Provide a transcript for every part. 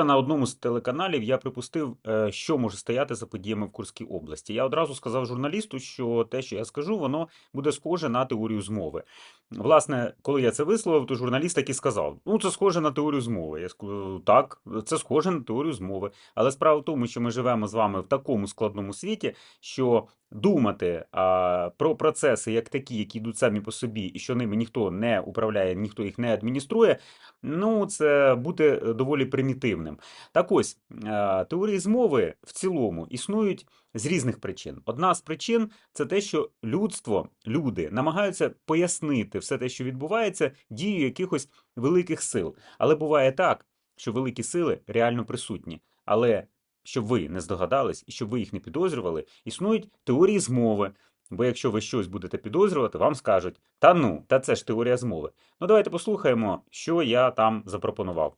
Вчора на одному з телеканалів я припустив, е, що може стояти за подіями в Курській області. Я одразу сказав журналісту, що те, що я скажу, воно буде схоже на теорію змови. Власне, коли я це висловив, то журналіст так і сказав: ну, це схоже на теорію змови. Я сказав, так, це схоже на теорію змови. Але справа в тому, що ми живемо з вами в такому складному світі, що думати а, про процеси як такі, які йдуть самі по собі, і що ними ніхто не управляє, ніхто їх не адмініструє, ну це бути доволі примітивним. Так ось, е, теорії змови в цілому існують з різних причин. Одна з причин це те, що людство, люди намагаються пояснити все те, що відбувається, дією якихось великих сил. Але буває так, що великі сили реально присутні. Але щоб ви не здогадались і щоб ви їх не підозрювали, існують теорії змови. Бо якщо ви щось будете підозрювати, вам скажуть: та ну, та це ж теорія змови. Ну давайте послухаємо, що я там запропонував.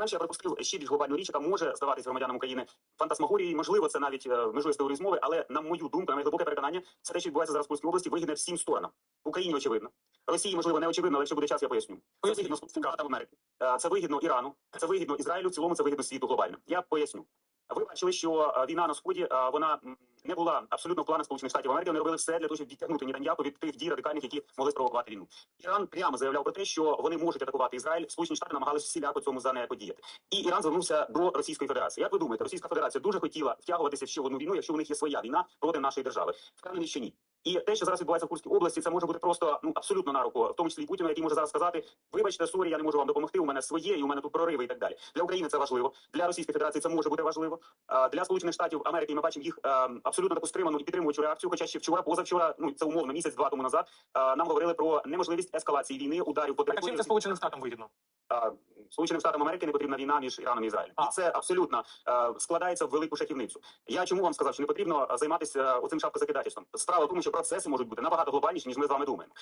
Не я пропустив ще більш глобальну річ, яка може здаватись громадянам України фантасмагорії. Можливо, це навіть е, межує з теорії змови, але на мою думку, на моє глибоке переконання, це те, що відбувається зараз в Польській області, вигідне всім сторонам. Україні очевидно. Росії, можливо, не очевидно, але якщо буде час, я поясню. Це вигідно Америки. Це вигідно Ірану, це вигідно Ізраїлю, в цілому це вигідно світу глобально. Я поясню. Ви бачили, що е, війна на сході е, вона не була абсолютно в планах Сполучених Штатів Америки. Вони робили все для того, щоб відтягнути Нетаньяху від тих дій радикальних, які могли спровокувати війну. Іран прямо заявляв про те, що вони можуть атакувати Ізраїль. Сполучені Штати намагалися всіляко цьому занеподіяти. І Іран звернувся до Російської Федерації. Як ви думаєте, Російська Федерація дуже хотіла втягуватися ще в одну війну, якщо у них є своя війна проти нашої держави? Впевнений, що ні. І те, що зараз відбувається в Курській області, це може бути просто ну абсолютно на руку, в тому числі і Путіну, який може зараз сказати: вибачте, сорі, я не можу вам допомогти. У мене своє, і у мене тут прориви і так далі. Для України це важливо. Для Російської Федерації це може бути важливо. Для Сполучених Штатів Америки ми бачимо їх абсолютно таку стриману і підтримуючу реакцію. Хоча ще вчора, позавчора, ну це умовно місяць-два тому назад. нам говорили про неможливість ескалації війни, ударів по Так а чим це Сполученим Штатам вигідно? Сполученим Штатам Америки не потрібна війна між Іраном і Ізраїлем, А. і це абсолютно е, складається в велику шахівницю. Я чому вам сказав, що не потрібно е, займатися е, оцим шапкозакидательством? Справа в тому, що процеси можуть бути набагато глобальніші, ніж ми з вами думаємо.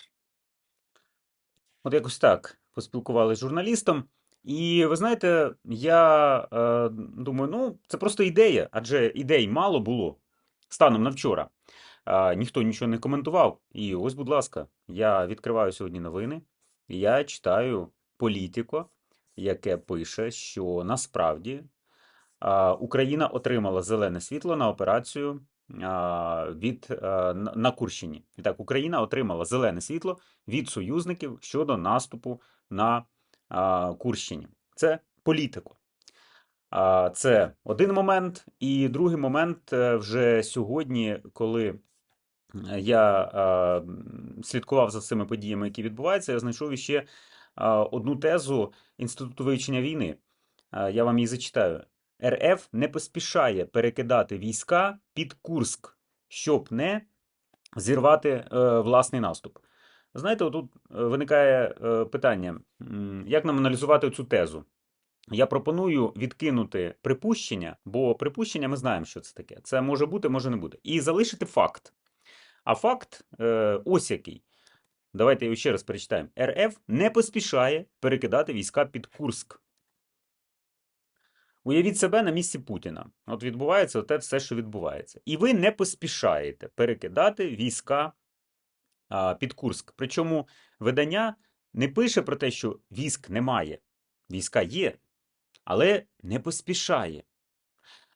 От якось так поспілкувалися з журналістом. І ви знаєте, я е, думаю, ну це просто ідея, адже ідей мало було станом на вчора. Е, ніхто нічого не коментував. І ось, будь ласка, я відкриваю сьогодні новини, і я читаю політико, яке пише, що насправді е, Україна отримала зелене світло на операцію від е, на Курщині. І так, Україна отримала зелене світло від союзників щодо наступу на Курщині. Це політико. Це один момент. І другий момент е, вже сьогодні, коли я а, слідкував за цими подіями, які відбуваються, я знайшов іще одну тезу Інституту вивчення війни. Я вам її зачитаю. РФ не поспішає перекидати війська під Курск, щоб не зірвати е, власний наступ. Знаєте, тут виникає е, питання, як нам аналізувати цю тезу? Я пропоную відкинути припущення, бо припущення ми знаємо, що це таке. Це може бути, може не бути. І залишити факт. А факт е, ось який. Давайте його ще раз перечитаємо. РФ не поспішає перекидати війська під Курск. Уявіть себе на місці Путіна. От відбувається те все, що відбувається. І ви не поспішаєте перекидати війська а, під Курск. Причому видання не пише про те, що військ немає. Війська є, але не поспішає.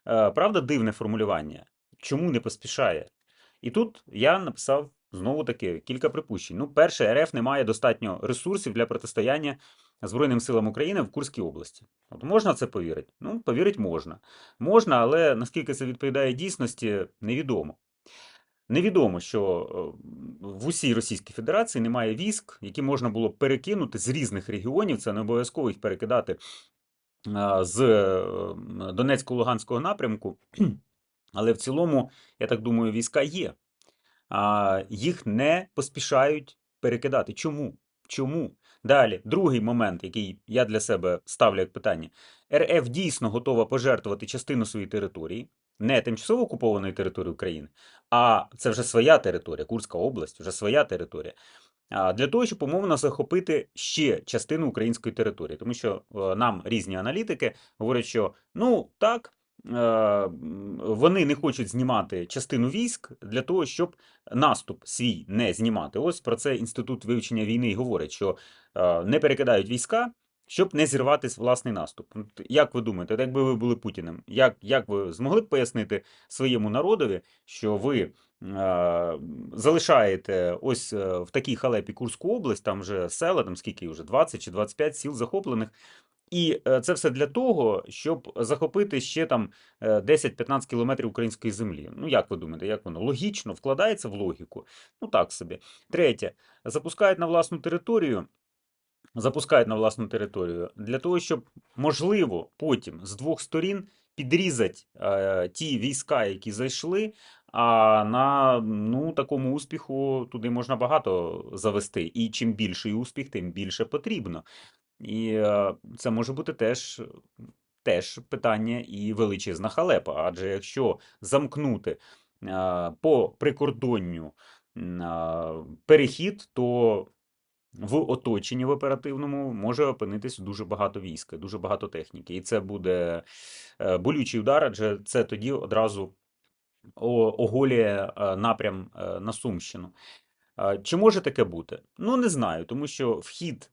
Е, Правда, дивне формулювання. Чому не поспішає? І тут я написав знову таки кілька припущень. Ну, перше, РФ не має достатньо ресурсів для протистояння Збройним силам України в Курській області. От можна це повірити? Ну, повірити можна. Можна, але наскільки це відповідає дійсності, невідомо. Невідомо, що е, в усій Російській Федерації немає військ, які можна було перекинути з різних регіонів. Це не обов'язково їх перекидати з е, Донецько-Луганського напрямку. Але в цілому, я так думаю, війська є. А, їх не поспішають перекидати. Чому? Чому? Далі, другий момент, який я для себе ставлю як питання. РФ дійсно готова пожертвувати частину своєї території, не тимчасово окупованої території України, а це вже своя територія, Курська область, вже своя територія. Для того, щоб умовно захопити ще частину української території, тому що е, нам різні аналітики говорять, що ну так, вони не хочуть знімати частину військ для того, щоб наступ свій не знімати. Ось про це інститут вивчення війни говорить, що е, не перекидають війська, щоб не зірватись власний наступ. Як ви думаєте, якби ви були Путіним, як, як ви змогли б пояснити своєму народові, що ви е, залишаєте ось е, в такій халепі Курську область, там вже села, там скільки вже 20 чи 25 сіл захоплених. І е, це все для того, щоб захопити ще там е, 10-15 кілометрів української землі. Ну, як ви думаєте, як воно? Логічно вкладається в логіку? Ну так собі. Третє, запускають на власну територію. Запускають на власну територію для того, щоб можливо потім з двох сторін підрізати е, ті війська, які зайшли. А на ну, такому успіху туди можна багато завести. І чим більший успіх, тим більше потрібно. І е, це може бути теж, теж питання і величезна халепа. Адже якщо замкнути е, по прикордонню перехід, то в оточенні в оперативному може опинитись дуже багато війська, дуже багато техніки. І це буде е, болючий удар, адже це тоді одразу оголює е, напрям е, на Сумщину. Чи може таке бути? Ну, не знаю, тому що вхід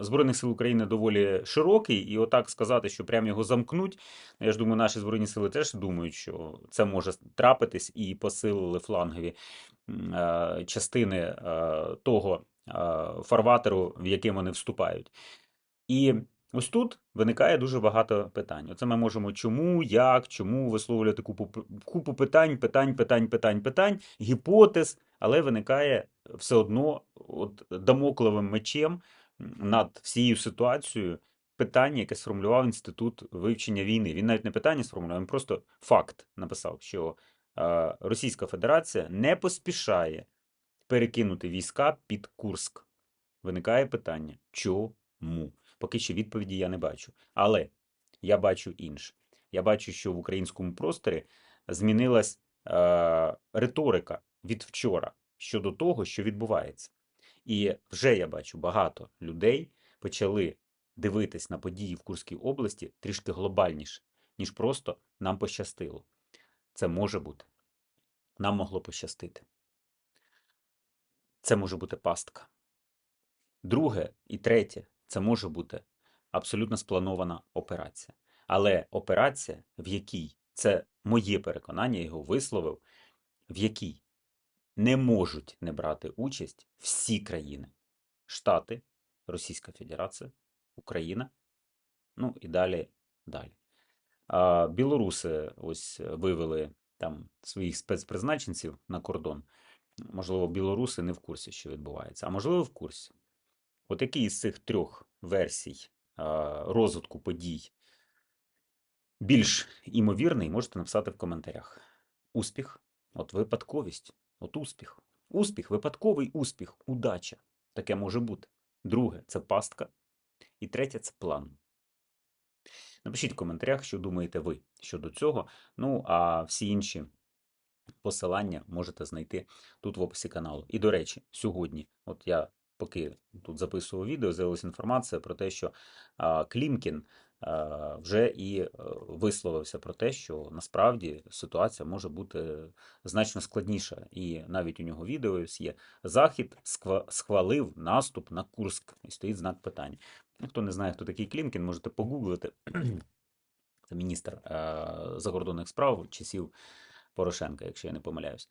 Збройних сил України доволі широкий, і отак сказати, що прямо його замкнуть. ну, Я ж думаю, наші Збройні сили теж думають, що це може трапитись, і посилили флангові частини того фарватеру, в який вони вступають. І ось тут виникає дуже багато питань. Оце ми можемо чому, як, чому висловлювати купу, купу питань, питань, питань, питань, питань, гіпотез, але виникає все одно от дамокловим мечем над всією ситуацією питання, яке сформулював Інститут вивчення війни. Він навіть не питання сформулював, він просто факт написав, що Російська Федерація не поспішає перекинути війська під Курск. Виникає питання, чому? Поки що відповіді я не бачу. Але я бачу інше. Я бачу, що в українському просторі змінилась е, риторика від вчора щодо того, що відбувається. І вже я бачу, багато людей почали дивитись на події в Курській області трішки глобальніше, ніж просто нам пощастило. Це може бути. Нам могло пощастити. Це може бути пастка. Друге і третє це може бути абсолютно спланована операція. Але операція, в якій це моє переконання, я його висловив, в якій не можуть не брати участь всі країни: Штати, Російська Федерація, Україна, ну і далі. далі. А, білоруси ось вивели там своїх спецпризначенців на кордон. Можливо, білоруси не в курсі, що відбувається, а можливо, в курсі. От який із цих трьох версій розвитку подій більш імовірний, можете написати в коментарях. Успіх, от випадковість, от успіх. Успіх, випадковий успіх, удача. Таке може бути. Друге це пастка. І третє це план. Напишіть в коментарях, що думаєте ви щодо цього. Ну, а всі інші посилання можете знайти тут в описі каналу. І до речі, сьогодні, от я поки тут записував відео, з'явилася інформація про те, що Клімкін вже і е, висловився про те, що насправді ситуація може бути значно складніша. І навіть у нього відео є Захід схвалив наступ на Курск. І стоїть знак питання. Хто не знає, хто такий Клімкін, можете погуглити. Це міністр е, закордонних справ часів Порошенка, якщо я не помиляюсь.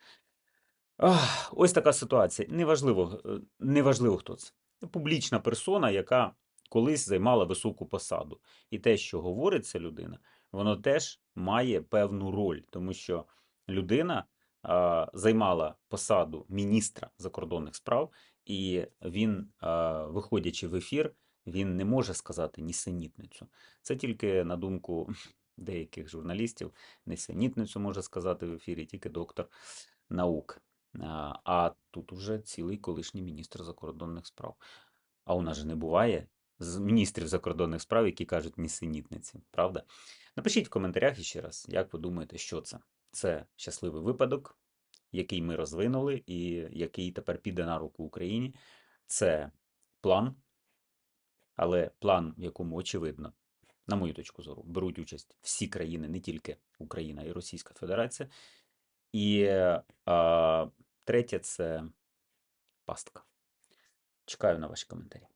Ось така ситуація. Неважливо, е, неважливо, хто це. Публічна персона, яка колись займала високу посаду. І те, що говорить ця людина, воно теж має певну роль, тому що людина а, займала посаду міністра закордонних справ, і він, а, виходячи в ефір, він не може сказати нісенітницю. Це тільки на думку деяких журналістів, нісенітницю може сказати в ефірі тільки доктор наук. А, тут уже цілий колишній міністр закордонних справ. А у нас же не буває з міністрів закордонних справ, які кажуть нісенітниці, правда? Напишіть в коментарях іще раз, як ви думаєте, що це? Це щасливий випадок, який ми розвинули і який тепер піде на руку Україні. Це план, але план, в якому очевидно, на мою точку зору, беруть участь всі країни, не тільки Україна і Російська Федерація. І е, третє це пастка. Чекаю на ваші коментарі.